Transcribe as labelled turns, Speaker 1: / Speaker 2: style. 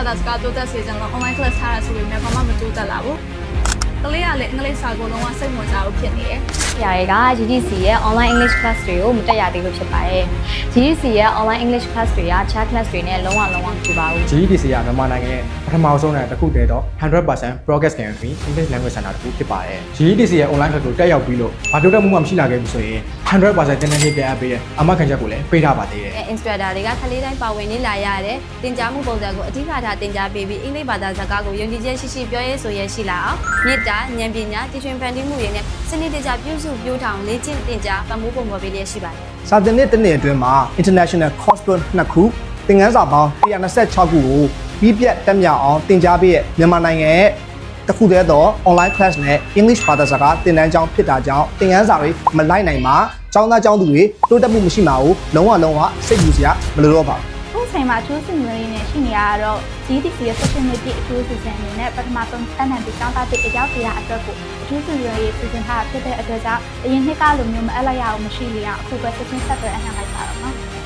Speaker 1: ဘာသာစကားတိုးတက်စေချင်လို့ online class ထားရဆိုပေမဲ့ဘာမှမတိုးတက်လာဘူးကလေးကလည်းအင်္ဂလိပ်စာကိုလုံးဝစိတ်ဝင်စားလို့ဖြစ်နေတယ်။
Speaker 2: ရာတွေက GGC ရဲ့ online English class တွေကိုမတက်ရသေးလို့ဖြစ်ပါတယ်။ GGC ရဲ့ online English class တွေက chat class တွေနဲ့လုံးဝလုံးဝမတူပါဘူး
Speaker 3: GEDC ကမြန်မာနိုင်ငံရဲ့ပထမဆုံးနဲ့တစ်ခုတည်းတော့100% progress guarantee English language center တစ်ခုဖြစ်ပါတယ် GEDC ရဲ့ online class ကိုတက်ရောက်ပြီးလို့ဘာတိုးတက်မှုမှမရှိလာခဲ့ဘူးဆိုရင်100%တင်တဲ့နေ့ပြန်အပ်ပေးရဲ့အမခံချက်ကိုလည်းပေးထားပါသေးတယ်။
Speaker 4: instructor တွေကခလေးတိုင်းပါဝင်နေလာရတဲ့သင်ကြားမှုပုံစံကိုအဓိကထားသင်ကြားပေးပြီးအင်္ဂလိပ်ဘာသာစကားကိုယုံကြည်ချက်ရှိရှိပြောရဲဆိုရဲရှိလာအောင်မေတ္တာဉာဏ်ပညာတည်ရှင်ဖန်တီးမှုတွေနဲ့စနစ်တကျပြုစုပြောထောင်လေ့ကျင့်သင်ကြားပံ့ပိုးပုံပေါ်ပေးလျက်ရှိပါတယ်
Speaker 5: စာသင်နှစ်တစ်နှစ်အတွင်းမှာ international course နှစ်ခုသင်ခန်းစာပေါင်း126ခုကိုပြီးပြတ်တက်မြောက်အောင်သင်ကြားပေးတဲ့မြန်မာနိုင်ငံရဲ့တစ်ခုတည်းသော online class နဲ့ English ဘာသာစကားသင်တန်းကျောင်းဖြစ်တာကြောင့်သင်ခန်းစာတွေမလိုက်နိုင်မှာကျောင်းသားကျောင်းသူတွေတိုးတက်မှုမရှိမှာကိုလုံးဝလုံးဝစိတ်ယူစရာမလိုတော့ပါဘူး
Speaker 6: ခုချိန်မှာအထူးစီမံရေးနဲ့ရှိနေရတော့ GDC ရဲ့ social media အထူးစီစဉ်အနေနဲ့ပထမဆုံးတန်းတန်ပြီးကျောင်းသားတွေအရောက်စီရအတွက်ကိုအထူးစီမံရေးစီစဉ်ထားတာဖြစ်တဲ့အတွက်ကြောင့်အရင်နှစ်ကလိုမျိုးမအပ်လိုက်ရအောင်မရှိလေရအခုပဲချက်ချင်းဆက်သွယ်အနှံ့လိုက်ပါတော့နော်